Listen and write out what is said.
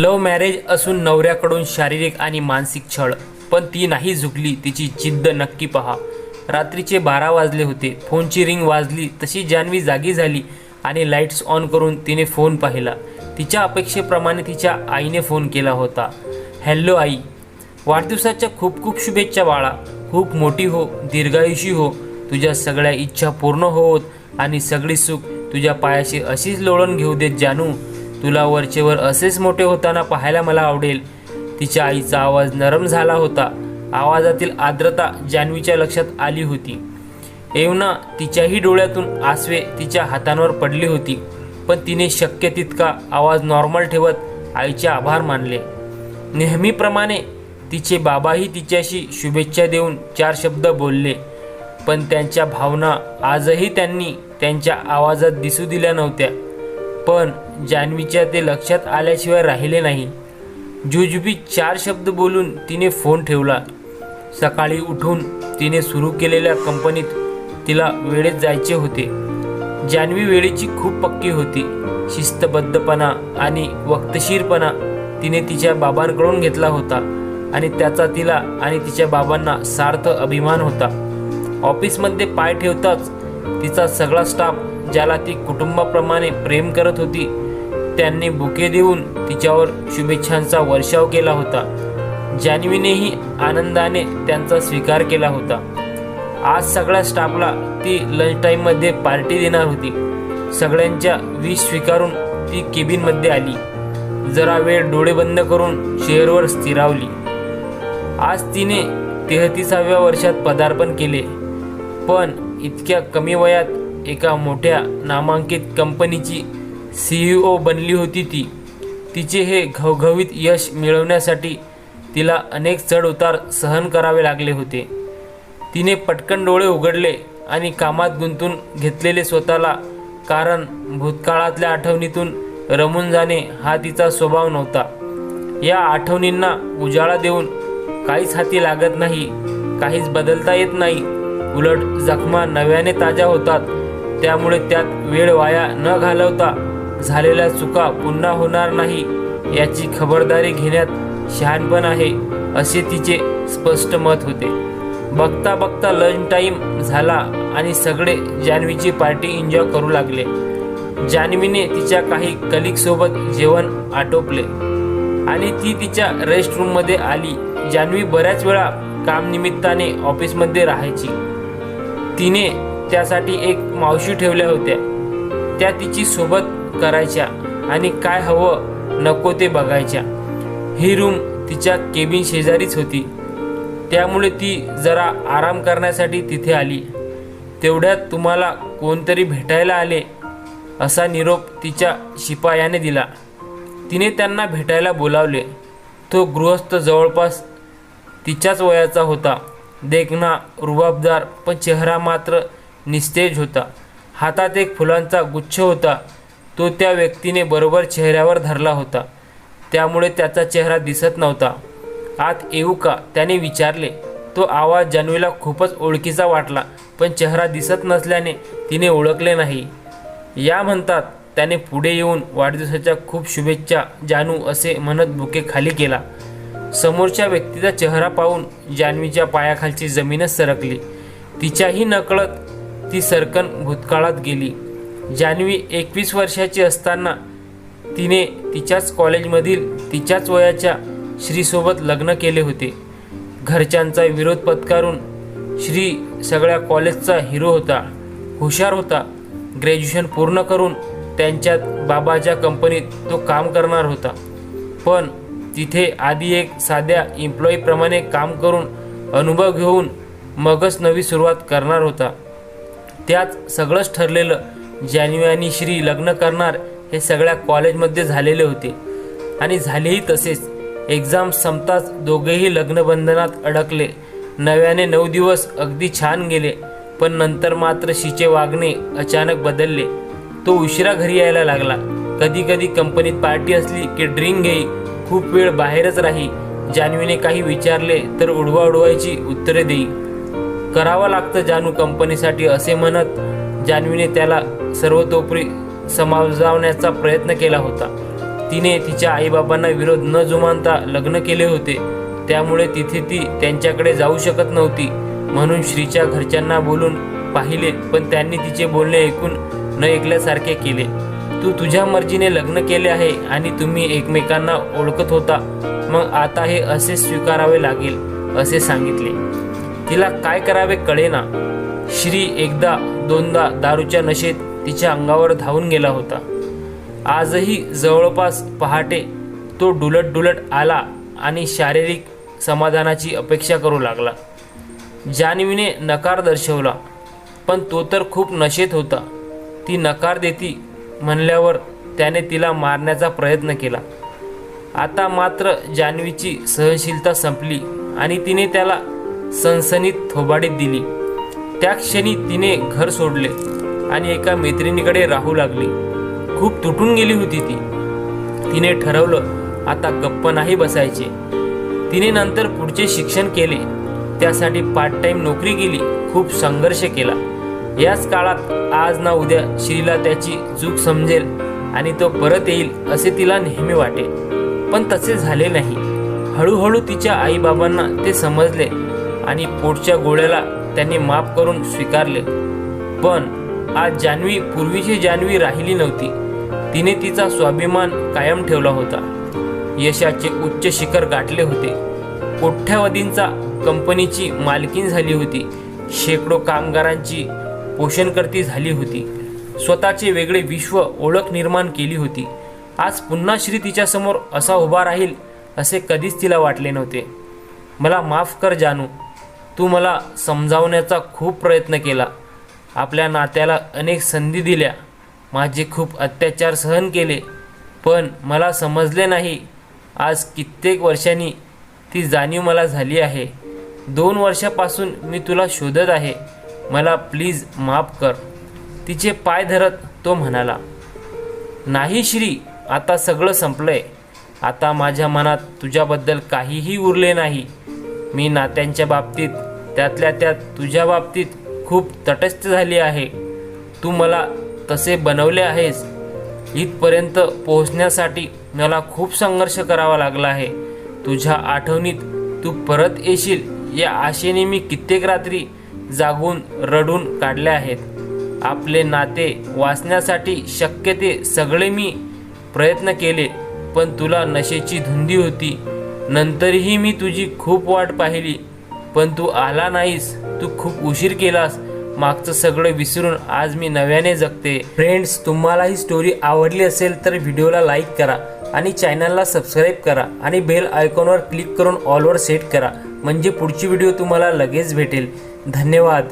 Love marriage असून नवऱ्याकडून शारीरिक आणि मानसिक छळ पण ती नाही झुकली तिची जिद्द नक्की पहा. रात्रीचे बारा वाजले होते फोनची रिंग वाजली तशी जान्हवी जागी झाली आणि लाईट्स ऑन करून तिने फोन पाहिला. तिच्या अपेक्षेप्रमाणे तिच्या आईने फोन केला होता. हॅलो आई वाढदिवसाच्या खूप खूप शुभेच्छा बाळा. खूप मोठी हो दीर्घायुषी हो. तुझ्या सगळ्या इच्छा पूर्ण होत आणि सगळी सुख तुझ्या पायाशी अशीच लोळण घेऊ देत जानू. तुला वरचेवर असेच मोठे होताना पाहायला मला आवडेल. तिच्या आईचा आवाज नरम झाला होता. आवाजातील आर्द्रता जान्हवीच्या लक्षात आली होती. एवना तिच्याही डोळ्यातून आसवे तिच्या हातांवर पडली होती. पण तिने शक्य तितका आवाज नॉर्मल ठेवत आईचे आभार मानले. नेहमीप्रमाणे तिचे बाबाही तिच्याशी शुभेच्छा देऊन चार शब्द बोलले. पण त्यांच्या भावना आजही त्यांनी त्यांच्या आवाजात दिसू दिल्या नव्हत्या. पण जान्हवीच्या ते लक्षात आल्याशिवाय राहिले नाही. जुजबी चार शब्द बोलून तिने फोन ठेवला. सकाळी उठून तिने सुरू केलेल्या कंपनीत तिला वेळेत जायचे होते. जान्हवी वेळेची खूप पक्की होती. शिस्तबद्धपणा आणि वक्तशीरपणा तिने तिच्या बाबांकडून घेतला होता आणि त्याचा तिला आणि तिच्या बाबांना सार्थ अभिमान होता. ऑफिसमध्ये पाय ठेवताच तिचा सगळा स्टाफ ज्याला ती कुटुंबाप्रमाणे प्रेम करत होती त्यांनी बुके देऊन तिच्यावर शुभेच्छांचा वर्षाव केला होता. जान्हवीनेही आनंदाने त्यांचा स्वीकार केला होता. आज सगळ्या स्टाफला ती लंच टाईममध्ये पार्टी देणार होती. सगळ्यांच्या विष स्वीकारून ती केबिनमध्ये आली. जरा वेळ डोळे बंद करून शेअरवर स्थिरावली. आज तिने तेहतीसाव्या वर्षात पदार्पण केले. पण इतक्या कमी वयात एका मोठ्या नामांकित कंपनीची सीईओ बनली होती ती. तिचे हे घवघवीत यश मिळवण्यासाठी तिला अनेक चढउतार सहन करावे लागले होते. तिने पटकन डोळे उघडले आणि कामात गुंतून घेतलेले स्वतःला कारण भूतकाळातल्या आठवणीतून रमून जाणे हा तिचा स्वभाव नव्हता. या आठवणींना उजाळा देऊन काहीच हाती लागत नाही काहीच बदलता येत नाही. उलट जखमा नव्याने ताज्या होतात त्यामुळे त्यात वेळ वाया न घालवता झालेल्या चुका पुन्हा होणार नाही याची खबरदारी घेण्यात शहाणपण आहे असे तिचे स्पष्ट मत होते. बघता बघता लंच टाईम झाला आणि सगळे जान्हवीची पार्टी एन्जॉय करू लागले. जान्हवीने तिच्या काही कलिकसोबत जेवण आटोपले आणि ती तिच्या रेस्ट रूममध्ये आली. जान्हवी बऱ्याच वेळा कामनिमित्ताने ऑफिसमध्ये राहायची. तिने त्यासाठी एक मावशी ठेवल्या होत्या. त्या तिची सोबत करायच्या आणि काय हवं नको ते बघायच्या. ही रूम तिच्या केबिन शेजारीच होती. त्यामुळे ती जरा आराम करण्यासाठी तिथे आली. तेवढ्यात तुम्हाला कोणतरी भेटायला आले असा निरोप तिच्या शिपायाने दिला. तिने त्यांना भेटायला बोलावले. तो गृहस्थ जवळपास तिच्याच वयाचा होता. देखणा रुबाबदार पण चेहरा मात्र निस्तेज होता. हातात एक फुलांचा गुच्छ होता. तो त्या व्यक्तीने बरोबर चेहऱ्यावर धरला होता. त्यामुळे त्याचा चेहरा दिसत नव्हता. आत येऊ का? त्याने विचारले. तो आवाज जान्हवीला खूपच ओळखीचा वाटला पण चेहरा दिसत नसल्याने तिने ओळखले नाही. या म्हणतात त्याने पुढे येऊन वाढदिवसाच्या खूप शुभेच्छा जानू असे म्हणत बुके खाली केला. समोरच्या व्यक्तीचा चेहरा पाहून जान्हवीच्या पायाखालची जमीनच सरकली. तिच्याही नकळत ती सरकन भूतकाळात गेली. जान्हवी एकवीस वर्षाची असताना तिने तिच्याच कॉलेजमधील तिच्याच वयाच्या श्रीसोबत लग्न केले होते. घरच्यांचा विरोध पत्कारून श्री सगळ्या कॉलेजचा हिरो होता हुशार होता ग्रॅज्युएशन पूर्ण करून त्यांच्यात बाबाच्या कंपनीत तो काम करणार होता. पण तिथे आधी एक साध्या एम्प्लॉईप्रमाणे काम करून अनुभव घेऊन मगच नवी सुरुवात करणार होता. त्यात सगळंच ठरलेलं जान्हवी आणि श्री लग्न करणार हे सगळ्या कॉलेजमध्ये झालेले होते. आणि झालेही तसेच. एक्झाम संपताच दोघेही लग्नबंधनात अडकले. नव्याने नऊ दिवस अगदी छान गेले पण नंतर मात्र शीचे वागणे अचानक बदलले. तो उशिरा घरी यायला लागला. कधी कधी कंपनीत पार्टी असली की ड्रिंक घेई खूप वेळ बाहेरच राही. जान्हवीने काही विचारले तर उडवा उडवायची उत्तरे देई. करावं लागतं जानू कंपनीसाठी असे म्हणत जान्हवीने त्याला सर्वतोपरी समाजावण्याचा प्रयत्न केला होता. तिने तिच्या आईबाबांना विरोध न जुमानता लग्न केले होते. त्यामुळे तिथे ती त्यांच्याकडे जाऊ शकत नव्हती. म्हणून श्रीच्या घरच्यांना बोलून पाहिले पण त्यांनी तिचे बोलणे ऐकून न ऐकल्यासारखे केले. तू तुझ्या मर्जीने लग्न केले आहे आणि तुम्ही एकमेकांना ओळखत होता. मग आता हे असे स्वीकारावे लागेल असे सांगितले. तिला काय करावे कळेना. श्री एकदा दोनदा दारूच्या नशेत तिच्या अंगावर धावून गेला होता. आजही जवळपास पहाटे तो डुलट डुलट आला आणि शारीरिक समाधानाची अपेक्षा करू लागला. जान्हवीने नकार दर्शवला पण तो तर खूप नशेत होता. ती नकार देती म्हणल्यावर त्याने तिला मारण्याचा प्रयत्न केला. आता मात्र जान्हवीची सहनशीलता संपली आणि तिने त्याला सनसनीत थोबाडीत दिली. त्या क्षणी तिने घर सोडले. आणि एका मैत्रिणीकडे राहू लागली. खूप तुटून गेली होती ती. तिने ठरवलं आता गप्प नाही बसायचे. तिने नंतर पुढचे शिक्षण केले. त्यासाठी पार्ट टाइम नोकरी केली खूप संघर्ष केला. याच काळात आज ना उद्या श्रीला त्याची चूक समजेल आणि तो परत येईल असे तिला नेहमी वाटे. पण तसे झाले नाही. हळूहळू तिच्या आईबाबांना ते समजले आणि पोटच्या गोळ्याला त्यांनी माफ करून स्वीकारले. पण आज जान्हवी पूर्वीची जान्हवी राहिली नव्हती. तिने तिचा स्वाभिमान कायम ठेवला होता. यशाचे उच्च शिखर गाठले होते. कोठ्यावधींचा कंपनीची मालकीन झाली होती. शेकडो कामगारांची पोषणकर्ती झाली होती. स्वतःचे वेगळे विश्व ओळख निर्माण केली होती. आज पुन्हा श्री तिच्यासमोर असा उभा राहील असे कधीच तिला वाटले नव्हते. मला माफ कर जानू. तू मला समजावण्याचा खूप प्रयत्न केला. आपल्या नात्याला अनेक संधी दिल्या. माझे खूप अत्याचार सहन केले. पण मला समजले नाही. आज कित्येक वर्षांनी ती जाणीव मला झाली आहे. दोन वर्षापासून मी तुला शोधत आहे. मला प्लीज माफ कर. तिचे पाय धरत तो म्हणाला नाही श्री आता सगळं संपलंय. आता माझ्या मनात तुझ्याबद्दल काहीही उरले नाही. मी नात्यांच्या बाबतीत त्यातल्या त्यात तुझ्या बाबतीत खूप तटस्थ झाली आहे. तू मला तसे बनवले आहेस? इथपर्यंत पोहोचण्यासाठी मला खूप संघर्ष करावा लागला आहे. तुझ्या आठवणीत तू परत येशील या आशेने मी कित्येक रात्री जागून रडून काढल्या आहेत. आपले नाते वाचण्यासाठी शक्य ते सगळे मी प्रयत्न केले पण तुला नशेची धुंदी होती. नंतरही मी तुझी खूप वाट पाहिली पण तू आला नाहीस. तू खूप उशीर केलास. मागचं सगळं विसरून आज मी नव्याने जगते. फ्रेंड्स तुम्हाला ही स्टोरी आवडली असेल तर व्हिडिओला लाईक करा आणि चॅनलला सबस्क्राईब करा आणि बेल आयकॉनवर क्लिक करून ऑलवर सेट करा. म्हणजे पुढची व्हिडिओ तुम्हाला लगेच भेटेल. धन्यवाद.